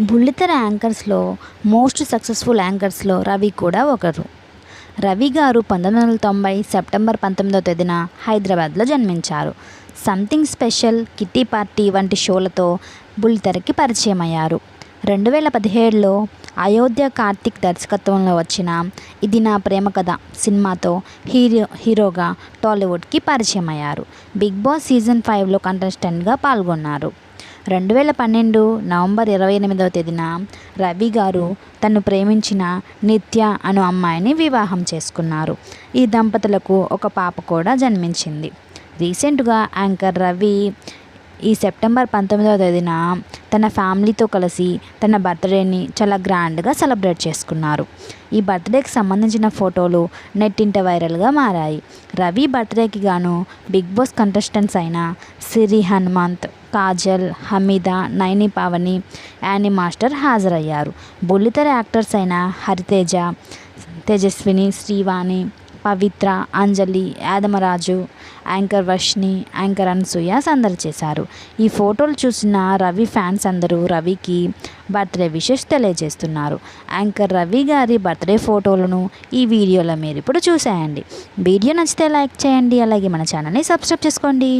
బుల్లితెర యాంకర్స్లో most successful యాంకర్స్లో రవి కూడా ఒకరు. రవి గారు పంతొమ్మిది వందల తొంభై సెప్టెంబర్ పంతొమ్మిదవ తేదీన హైదరాబాద్లో జన్మించారు. సంథింగ్ స్పెషల్ కిట్టి పార్టీ వంటి షోలతో బుల్లితెరకి పరిచయం అయ్యారు రెండు వేల పదిహేడులో అయోధ్య కార్తిక్ దర్శకత్వంలో వచ్చిన ఇది నా ప్రేమ కథ సినిమాతో హీరో హీరోగా టాలీవుడ్కి పరిచయం అయ్యారు బిగ్ బాస్ సీజన్ ఫైవ్లో కంటెస్టెంట్గా పాల్గొన్నారు. రెండు వేల పన్నెండు నవంబర్ ఇరవై ఎనిమిదవ తేదీన రవి గారు తను ప్రేమించిన నిత్య అను అమ్మాయిని వివాహం చేసుకున్నారు. ఈ దంపతులకు ఒక పాప కూడా జన్మించింది. రీసెంట్గా యాంకర్ రవి ఈ సెప్టెంబర్ పంతొమ్మిదవ తేదీన తన ఫ్యామిలీతో కలిసి తన బర్త్డేని చాలా గ్రాండ్గా సెలబ్రేట్ చేసుకున్నారు. ఈ బర్త్డేకి సంబంధించిన ఫోటోలు నెట్టింట వైరల్గా మారాయి. రవి బర్త్డేకి గాను బిగ్ బాస్ కంటెస్టెంట్స్ అయిన సిరి హనుమంత్ కాజల్ హమీద నైని పావని యానీ మాస్టర్ హాజరయ్యారు. బుల్లితెర యాక్టర్స్ అయిన హరితేజ తేజస్విని శ్రీవాణి పవిత్ర అంజలి యాదమరాజు యాంకర్ వర్షిని యాంకర్ అనసూయ సందడి చేశారు. ఈ ఫోటోలు చూసిన రవి ఫ్యాన్స్ అందరూ రవికి బర్త్డే విషెస్ తెలియజేస్తున్నారు. యాంకర్ రవి గారి బర్త్డే ఫోటోలను ఈ వీడియోలో మీరు ఇప్పుడు చూసేయండి. వీడియో నచ్చితే లైక్ చేయండి అలాగే మన ఛానల్ని సబ్స్క్రైబ్ చేసుకోండి.